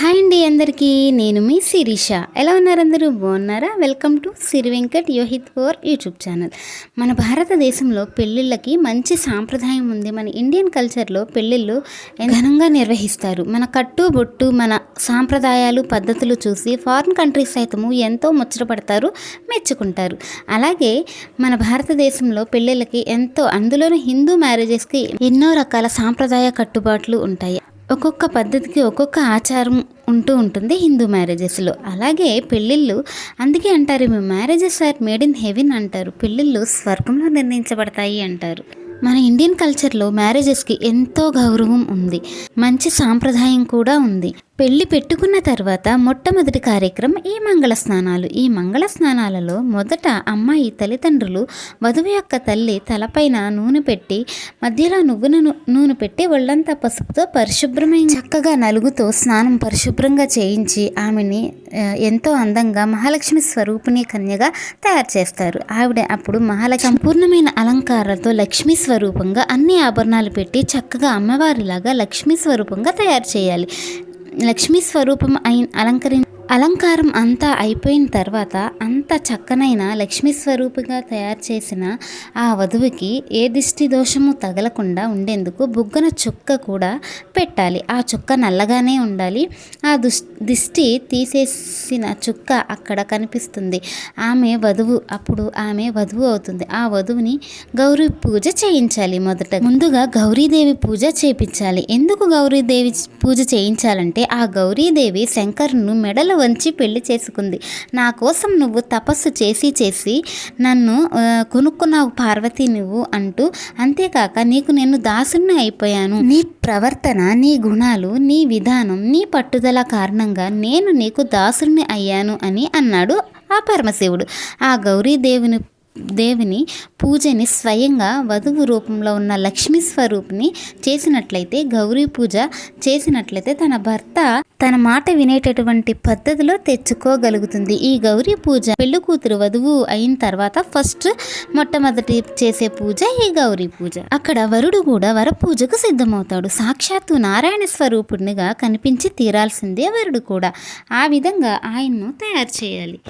Hi అండి అందరికీ నేను మీ శిరీష. ఎలా ఉన్నారు అందరూ? బాగున్నారా? Welcome to Siri Venkat Yohith four YouTube channel. మన భారతదేశంలో పెళ్ళిళ్ళకి మంచి సాంప్రదాయం ఉంది. మన ఇండియన్ కల్చర్లో పెళ్ళిళ్ళు ఘనంగా నిర్వహిస్తారు. మన కట్టు బొట్టు మన సాంప్రదాయాలు పద్ధతులు చూసి ఫారిన్ కంట్రీస్ సైతము ఎంతో ముచ్చటపడతారు మెచ్చుకుంటారు. అలాగే మన భారతదేశంలో పెళ్ళిళ్ళకి ఎంతో అందులోనూ హిందూ మ్యారేజెస్కి ఎన్నో రకాల సాంప్రదాయ కట్టుబాట్లు ఉంటాయి. ఒక్కొక్క పద్ధతికి ఒక్కొక్క ఆచారం ఉంటూ ఉంటుంది హిందూ మ్యారేజెస్లో. అలాగే పెళ్ళిళ్ళు అందుకే అంటారు మీ marriages are made in heaven అంటారు. పెళ్ళిళ్ళు స్వర్గంలో నిర్ణయించబడతాయి అంటారు. మన ఇండియన్ కల్చర్లో మ్యారేజెస్కి ఎంతో గౌరవం ఉంది. మంచి సాంప్రదాయం కూడా ఉంది. పెళ్ళి పెట్టుకున్న తర్వాత మొట్టమొదటి కార్యక్రమం ఈ మంగళ స్నానాలు. ఈ మంగళ స్నానాలలో మొదట అమ్మాయి తల్లిదండ్రులు వధువు యొక్క తల్లి తలపైన నూనె పెట్టి మధ్యలో నువ్వున నూనె పెట్టి ఒళ్ళంతా పసుపుతో పరిశుభ్రమైన చక్కగా నలుగుతో స్నానం పరిశుభ్రంగా చేయించి ఆమెని ఎంతో అందంగా మహాలక్ష్మి స్వరూపిణి కన్యగా తయారు చేస్తారు. ఆవిడ అప్పుడు మహాలక్ష్మి సంపూర్ణమైన అలంకారాలతో లక్ష్మీ స్వరూపంగా అన్ని ఆభరణాలు పెట్టి చక్కగా అమ్మవారిలాగా లక్ష్మీ స్వరూపంగా తయారు చేయాలి. లక్ష్మీ స్వరూపం అయిన అలంకరి అలంకారం అంతా అయిపోయిన తర్వాత అంత చక్కనైన లక్ష్మీ స్వరూపిగా తయారు చేసిన ఆ వధువుకి ఏ దిష్టి దోషము తగలకుండా ఉండేందుకు బుగ్గన చుక్క కూడా పెట్టాలి. ఆ చుక్క నల్లగానే ఉండాలి. ఆ దుష్ దిష్టి తీసేసిన చుక్క అక్కడ కనిపిస్తుంది. ఆమె వధువు అప్పుడు ఆమె వధువు అవుతుంది. ఆ వధువుని గౌరీ పూజ చేయించాలి మొదట. ముందుగా గౌరీదేవి పూజ చేపించాలి. ఎందుకు గౌరీదేవి పూజ చేయించాలంటే ఆ గౌరీదేవి శంకర్ను మెడలో వంచి పెళ్ళి చేసుకుంది. నా కోసం నువ్వు తపస్సు చేసి చేసి నన్ను కొనుక్కున్నావు పార్వతి నువ్వు అంటూ అంతేకాక నీకు నేను దాసుని అయిపోయాను. నీ ప్రవర్తన నీ గుణాలు నీ విధానం నీ పట్టుదల కారణంగా నేను నీకు దాసుని అయ్యాను అని అన్నాడు ఆ పరమశివుడు. ఆ గౌరీదేవుని దేవుని పూజని స్వయంగా వధువు రూపంలో ఉన్న లక్ష్మీ స్వరూపిని చేసినట్లయితే గౌరీ పూజ చేసినట్లయితే తన భర్త తన మాట వినేటటువంటి పద్ధతిలో తెచ్చుకోగలుగుతుంది. ఈ గౌరీ పూజ పెళ్ళి కూతురు వధువు అయిన తర్వాత ఫస్ట్ మొట్టమొదటి చేసే పూజ ఈ గౌరీ పూజ. అక్కడ వరుడు కూడా వర పూజకు సిద్ధమవుతాడు. సాక్షాత్తు నారాయణ స్వరూపుడినిగా కనిపించి తీరాల్సిందే వరుడు కూడా. ఆ విధంగా ఆయన్ను తయారు చేయాలి.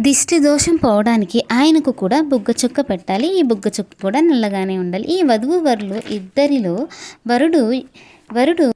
దిష్టి దోషం పోవడానికి ఆయనకు కూడా బుగ్గ చుక్క పెట్టాలి. ఈ బుగ్గ చుక్క కూడా నల్లగానే ఉండాలి. ఈ వధువు వరులు ఇద్దరిలో వరుడు వరుడు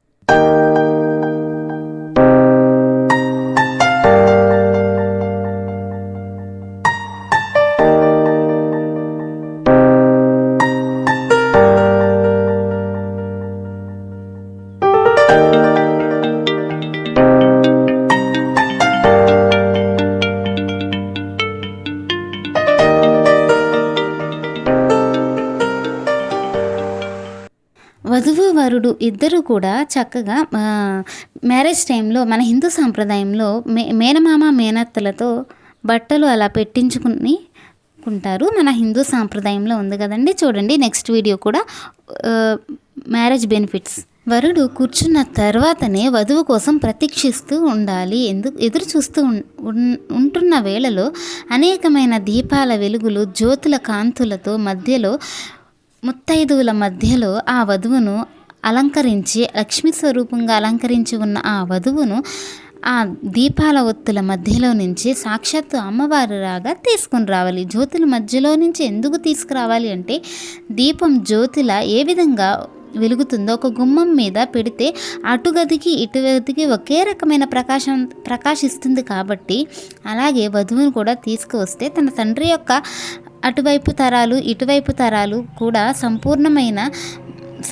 వరుడు ఇద్దరు కూడా చక్కగా మ్యారేజ్ టైంలో మన హిందూ సాంప్రదాయంలో మే మేనమామ మేనత్తలతో బట్టలు అలా పెట్టించుకుని కుంటారు మన హిందూ సాంప్రదాయంలో ఉంది కదండి. చూడండి నెక్స్ట్ వీడియో కూడా మ్యారేజ్ బెనిఫిట్స్ వరుడు కూర్చున్న తర్వాతనే వధువు కోసం ప్రతీక్షిస్తూ ఉండాలి. ఎందుకు ఎదురు చూస్తూ ఉంటున్న వేళలో అనేకమైన దీపాల వెలుగులు జ్యోతుల కాంతులతో మధ్యలో ముత్తైదువుల మధ్యలో ఆ వధువును అలంకరించి లక్ష్మీ స్వరూపంగా అలంకరించి ఉన్న ఆ వధువును ఆ దీపాల ఒత్తుల మధ్యలో నుంచి సాక్షాత్తు అమ్మవారు రాగా తీసుకుని రావాలి. జ్యోతుల మధ్యలో నుంచి ఎందుకు తీసుకురావాలి అంటే దీపం జ్యోతుల ఏ విధంగా వెలుగుతుందో ఒక గుమ్మం మీద పెడితే అటు గదికి ఇటు గదికి ఒకే రకమైన ప్రకాశం ప్రకాశిస్తుంది కాబట్టి అలాగే వధువును కూడా తీసుకువస్తే తన తండ్రి యొక్క అటువైపు తరాలు ఇటువైపు తరాలు కూడా సంపూర్ణమైన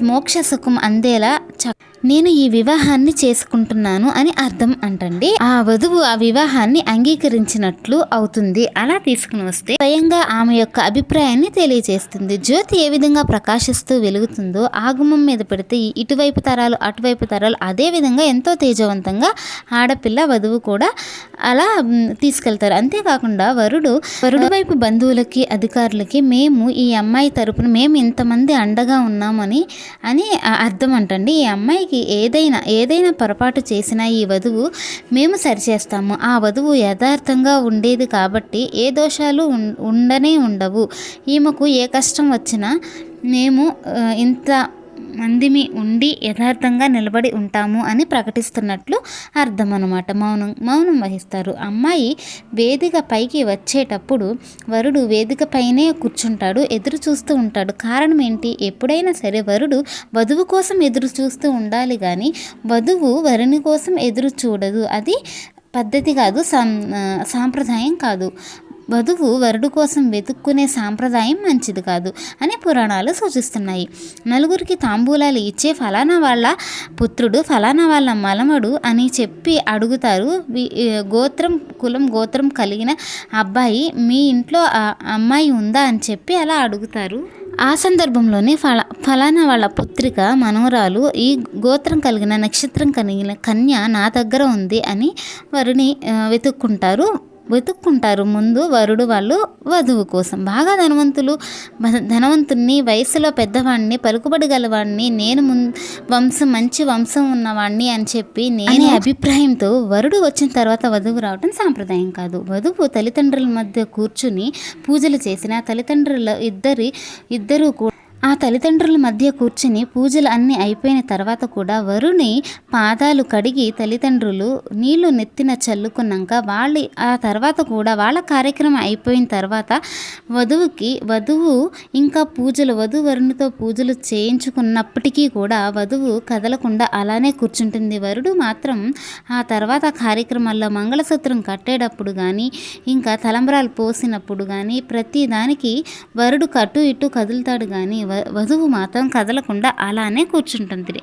మోక్ష సుఖం అందేలా చ నేను ఈ వివాహాన్ని చేసుకుంటున్నాను అని అర్థం అంటండి. ఆ వధువు ఆ వివాహాన్ని అంగీకరించినట్లు అవుతుంది. అలా తీసుకుని వస్తే స్వయంగా ఆమె యొక్క అభిప్రాయాన్ని తెలియజేస్తుంది. జ్యోతి ఏ విధంగా ప్రకాశిస్తూ వెలుగుతుందో ఆగమం మీద పెడితే ఈ ఇటువైపు తరాలు అటువైపు తరాలు అదే విధంగా ఎంతో తేజవంతంగా ఆడపిల్ల వధువు కూడా అలా తీసుకెళ్తారు. అంతేకాకుండా వరుడు వరుడు వైపు బంధువులకి అధికారులకి మేము ఈ అమ్మాయి తరపున మేము ఇంతమంది అండగా ఉన్నామని అని అర్థం అంటండి. ఈ అమ్మాయికి ఏదైనా ఏదైనా పొరపాటు చేసినా ఈ వధువు మేము సరిచేస్తాము. ఆ వధువు యథార్థంగా ఉండేది కాబట్టి ఏ దోషాలు ఉం- ఉండనే ఉండవు. ఈమెకు ఏ కష్టం వచ్చినా మేము ఇంత మందిమి ఉండి యథార్థంగా నిలబడి ఉంటాము అని ప్రకటిస్తున్నట్లు అర్థం అనమాట మౌనం మౌనం వహిస్తారు. అమ్మాయి వేదిక పైకి వచ్చేటప్పుడు వరుడు వేదిక పైనే కూర్చుంటాడు ఎదురు చూస్తూ ఉంటాడు. కారణం ఏంటి? ఎప్పుడైనా సరే వరుడు వధువు కోసం ఎదురు చూస్తూ ఉండాలి కానీ వధువు వరుని కోసం ఎదురు చూడదు. అది పద్ధతి కాదు సాంప్రదాయం కాదు. వధువు వరుడు కోసం వెతుక్కునే సాంప్రదాయం మంచిది కాదు అని పురాణాలు సూచిస్తున్నాయి. నలుగురికి తాంబూలాలు ఇచ్చే ఫలానా వాళ్ళ పుత్రుడు ఫలానా వాళ్ళ మలమడు అని చెప్పి అడుగుతారు. గోత్రం కులం గోత్రం కలిగిన అబ్బాయి మీ ఇంట్లో అమ్మాయి ఉందా? అని చెప్పి అలా అడుగుతారు. ఆ సందర్భంలోనే ఫల ఫలానా వాళ్ళ పుత్రిక మనవరాలు ఈ గోత్రం కలిగిన నక్షత్రం కలిగిన కన్య నా దగ్గర ఉంది అని వారిని వెతుక్కుంటారు. వెతుక్కుంటారు. ముందు వరుడు వాళ్ళు వధువు కోసం. బాగా ధనవంతులు ధనవంతుణ్ణి వయసులో పెద్దవాడిని పలుకుబడి గలవాడిని నేను ము వంశం మంచి వంశం ఉన్నవాడిని అని చెప్పి నేను అభిప్రాయంతో వరుడు వచ్చిన తర్వాత వధువు రావడం సాంప్రదాయం కాదు. వధువు తల్లిదండ్రుల మధ్య కూర్చుని పూజలు చేసిన తల్లిదండ్రుల ఇద్దరి ఇద్దరు కూడా ఆ తల్లిదండ్రుల మధ్య కూర్చుని పూజలు అన్నీ అయిపోయిన తర్వాత కూడా వరుని పాదాలు కడిగి తల్లిదండ్రులు నీళ్ళు నెత్తిన చల్లుకున్నాక వాళ్ళ ఆ తర్వాత కూడా వాళ్ళ కార్యక్రమం అయిపోయిన తర్వాత వధువుకి వధువు ఇంకా పూజలు వధువు వరునితో పూజలు చేయించుకున్నప్పటికీ కూడా వధువు కదలకుండా అలానే కూర్చుంటుంది. వరుడు మాత్రం ఆ తర్వాత కార్యక్రమాల్లో మంగళసూత్రం కట్టేటప్పుడు కానీ ఇంకా తలంబరాలు పోసినప్పుడు కానీ ప్రతి దానికి వరుడు కట్టు ఇటు కదులుతాడు కానీ వధువు మాత్రం కదలకుండా అలానే కూర్చుంటుంది.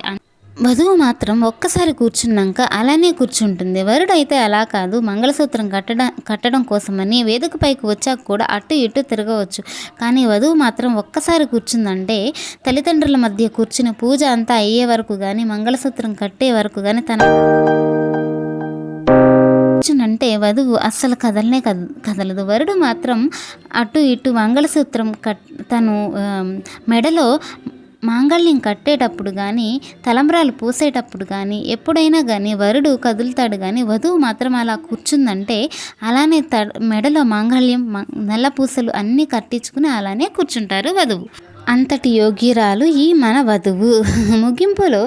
వధువు మాత్రం ఒక్కసారి కూర్చున్నాక అలానే కూర్చుంటుంది. వరుడైతే అలా కాదు. మంగళసూత్రం కట్టడం కట్టడం కోసమని వేదికపైకి వచ్చాక కూడా అటు ఇటు తిరగవచ్చు. కానీ వధువు మాత్రం ఒక్కసారి కూర్చుందంటే తల్లిదండ్రుల మధ్య కూర్చుని పూజ అంతా అయ్యే వరకు కానీ మంగళసూత్రం కట్టే వరకు కానీ తన అంటే వధువు అస్సలు కదలనే కదలదు. వరుడు మాత్రం అటు ఇటు మంగళసూత్రం కట్ తను మెడలో మాంగళ్యం కట్టేటప్పుడు కానీ తలంబ్రాలు పూసేటప్పుడు కానీ ఎప్పుడైనా కానీ వరుడు కదులుతాడు కానీ వధువు మాత్రం అలా కూర్చుందంటే అలానే త మెడలో మాంగళ్యం నల్ల పూసలు అన్నీ కట్టించుకుని అలానే కూర్చుంటారు వధువు. అంతటి యోగ్యురాలు ఈ మన వధువు. ముగింపులో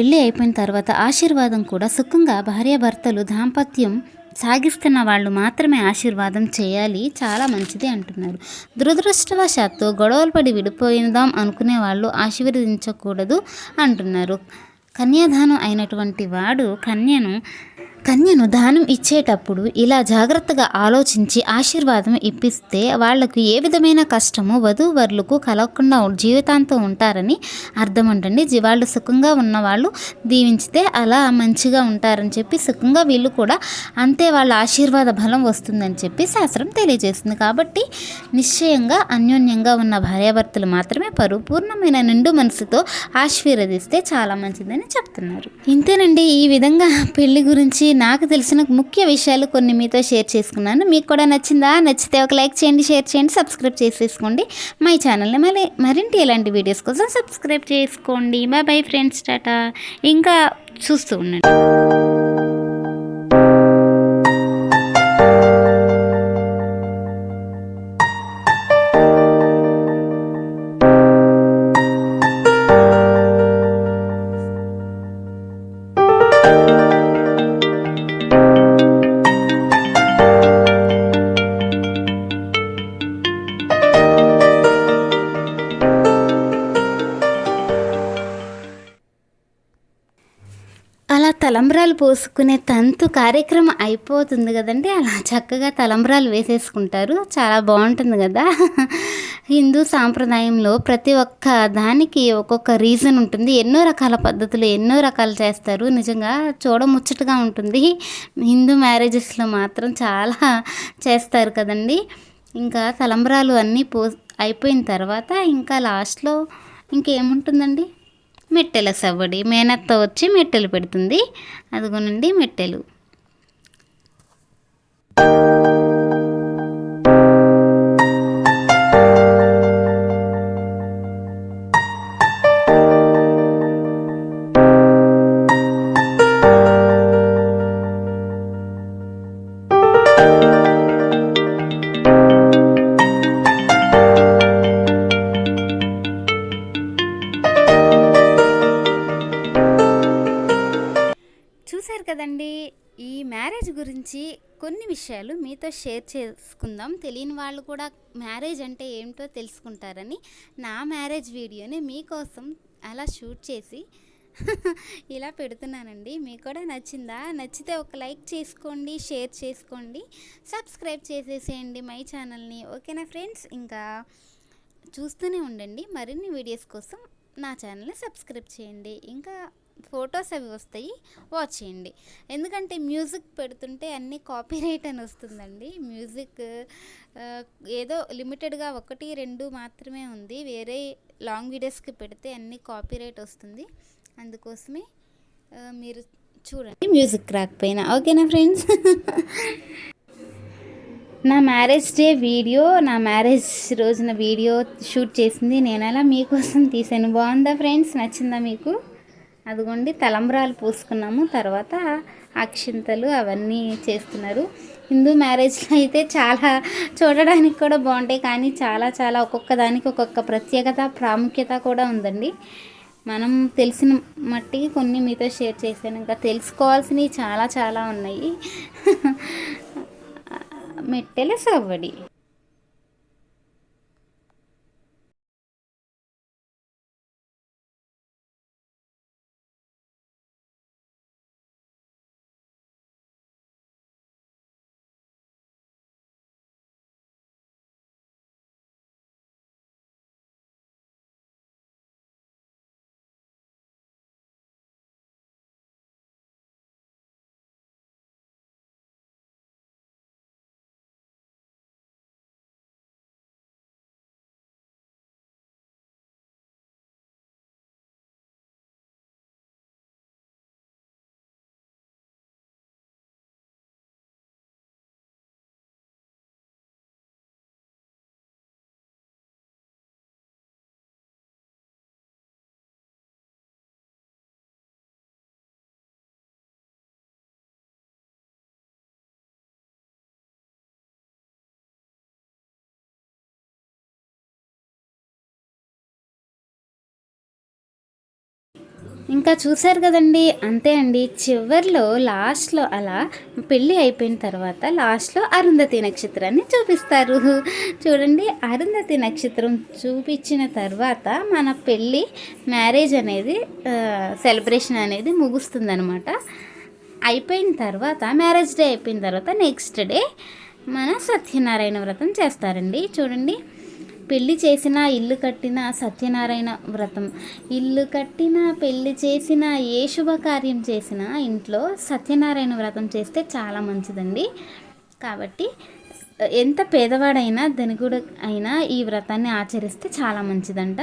పెళ్ళి అయిపోయిన తర్వాత ఆశీర్వాదం కూడా సుఖంగా భార్యాభర్తలు దాంపత్యం సాగిస్తున్న వాళ్ళు మాత్రమే ఆశీర్వాదం చేయాలి. చాలా మంచిది అంటున్నారు. దురదృష్టవశాత్తు గొడవలు పడి విడిపోయిందాం అనుకునే వాళ్ళు ఆశీర్వదించకూడదు అంటున్నారు. కన్యాదానం అయినటువంటి వాడు కన్యను కన్యను దానం ఇచ్చేటప్పుడు ఇలా జాగ్రత్తగా ఆలోచించి ఆశీర్వాదం ఇప్పిస్తే వాళ్ళకు ఏ విధమైన కష్టము వధూవరులకు కలగకుండా జీవితాంతం ఉంటారని అర్థం అంటండి వాళ్ళు సుఖంగా ఉన్నవాళ్ళు దీవించితే అలా మంచిగా ఉంటారని చెప్పి సుఖంగా వీళ్ళు కూడా అంతే వాళ్ళ ఆశీర్వాద బలం వస్తుందని చెప్పి శాస్త్రం తెలియజేస్తుంది. కాబట్టి నిశ్చయంగా అన్యోన్యంగా ఉన్న భార్యాభర్తలు మాత్రమే పరిపూర్ణమైన నిండు మనసుతో ఆశీర్వదిస్తే చాలా మంచిదని చెప్తున్నారు. ఇంతేనండి. ఈ విధంగా పెళ్ళి గురించి నాకు తెలిసిన ముఖ్య విషయాలు కొన్ని మీతో షేర్ చేసుకున్నాను. మీకు కూడా నచ్చిందా? నచ్చితే ఒక లైక్ చేయండి షేర్ చేయండి సబ్స్క్రైబ్ చేసేసుకోండి. మై ఛానల్ని మళ్ళీ మరింటి ఇలాంటి వీడియోస్ కోసం సబ్స్క్రైబ్ చేసుకోండి. Bye bye friends tata. ఇంకా చూస్తూ ఉండండి. తలంబ్రాలు పోసుకునే తంతు కార్యక్రమం అయిపోతుంది కదండి. అలా చక్కగా తలంబ్రాలు వేసేసుకుంటారు. చాలా బాగుంటుంది కదా. హిందూ సాంప్రదాయంలో ప్రతి ఒక్క దానికి ఒక్కొక్క రీజన్ ఉంటుంది. ఎన్నో రకాల పద్ధతులు ఎన్నో రకాలు చేస్తారు. నిజంగా చూడముచ్చటగా ఉంటుంది. హిందూ మ్యారేజెస్లో మాత్రం చాలా చేస్తారు కదండి. ఇంకా తలంబ్రాలు అన్నీ పో అయిపోయిన తర్వాత ఇంకా లాస్ట్లో ఇంకేముంటుందండి? మెట్టెల సవ్వడి మేనత్త వచ్చి మెట్టెలు పెడుతుంది. అదిగోనండి మెట్టెలు. గురించి కొన్ని విషయాలు మీతో షేర్ చేసుకుందాం. తెలియని వాళ్ళు కూడా మ్యారేజ్ అంటే ఏమిటో తెలుసుకుంటారని నా మ్యారేజ్ వీడియోని మీకోసం అలా షూట్ చేసి ఇలా పెడుతున్నానండి. మీకు కూడా నచ్చిందా? నచ్చితే ఒక లైక్ చేసుకోండి షేర్ చేసుకోండి సబ్స్క్రైబ్ చేసేసేయండి మై ఛానల్ని. ఓకేనా ఫ్రెండ్స్? ఇంకా చూస్తూనే ఉండండి. మరిన్ని వీడియోస్ కోసం నా ఛానల్ని సబ్స్క్రైబ్ చేయండి. ఇంకా ఫొటోస్ అవి వస్తాయి వాచ్ చేయండి. ఎందుకంటే మ్యూజిక్ పెడుతుంటే అన్నీ కాపీరైట్ అని వస్తుందండి. మ్యూజిక్ ఏదో లిమిటెడ్గా ఒకటి రెండు మాత్రమే ఉంది. వేరే లాంగ్ వీడియోస్కి పెడితే అన్నీ కాపీరైట్ వస్తుంది. అందుకోసమే మీరు చూడండి మ్యూజిక్ రాకపోయినా. ఓకేనా ఫ్రెండ్స్? నా మ్యారేజ్ డే వీడియో నా మ్యారేజ్ రోజున వీడియో షూట్ చేసింది నేను అలా మీకోసం తీసాను. బాగుందా ఫ్రెండ్స్? నచ్చిందా మీకు? అదిగోండి తలంబ్రాలు పూసుకున్నాము. తర్వాత అక్షింతలు అవన్నీ చేస్తున్నారు. హిందూ మ్యారేజ్లో అయితే చాలా చూడడానికి కూడా బాగుంటాయి. కానీ చాలా చాలా ఒక్కొక్క దానికి ఒక్కొక్క ప్రత్యేకత ప్రాముఖ్యత కూడా ఉందండి. మనం తెలిసిన మట్టికి కొన్ని మీతో షేర్ చేశాను. ఇంకా తెలుసుకోవాల్సినవి చాలా చాలా ఉన్నాయి. మెట్టెల సవ్వడి. ఇంకా చూశారు కదండి. అంతే అండి. చివరిలో లాస్ట్లో అలా పెళ్ళి అయిపోయిన తర్వాత లాస్ట్లో అరుంధతి నక్షత్రాన్ని చూపిస్తారు. చూడండి అరుంధతి నక్షత్రం చూపించిన తర్వాత మన పెళ్ళి మ్యారేజ్ అనేది సెలబ్రేషన్ అనేది ముగుస్తుందనమాట అయిపోయిన తర్వాత మ్యారేజ్ డే అయిపోయిన తర్వాత నెక్స్ట్ డే మన సత్యనారాయణ వ్రతం చేస్తారండి. చూడండి. పెళ్ళి చేసిన ఇల్లు కట్టిన సత్యనారాయణ వ్రతం. ఇల్లు కట్టిన పెళ్ళి చేసిన ఏ శుభకార్యం చేసినా ఇంట్లో సత్యనారాయణ వ్రతం చేస్తే చాలా మంచిదండి. కాబట్టి ఎంత పేదవాడైనా ధనికుడు అయినా ఈ వ్రతాన్ని ఆచరిస్తే చాలా మంచిదంట.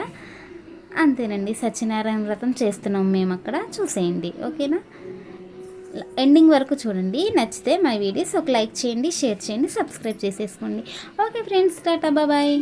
అంతేనండి. సత్యనారాయణ వ్రతం చేస్తున్నాం మేము అక్కడ చూసేయండి. ఓకేనా? ఎండింగ్ వరకు చూడండి. నచ్చితే మా వీడియోస్ ఒక లైక్ చేయండి షేర్ చేయండి సబ్స్క్రైబ్ చేసేసుకోండి. Okay friends tata bye.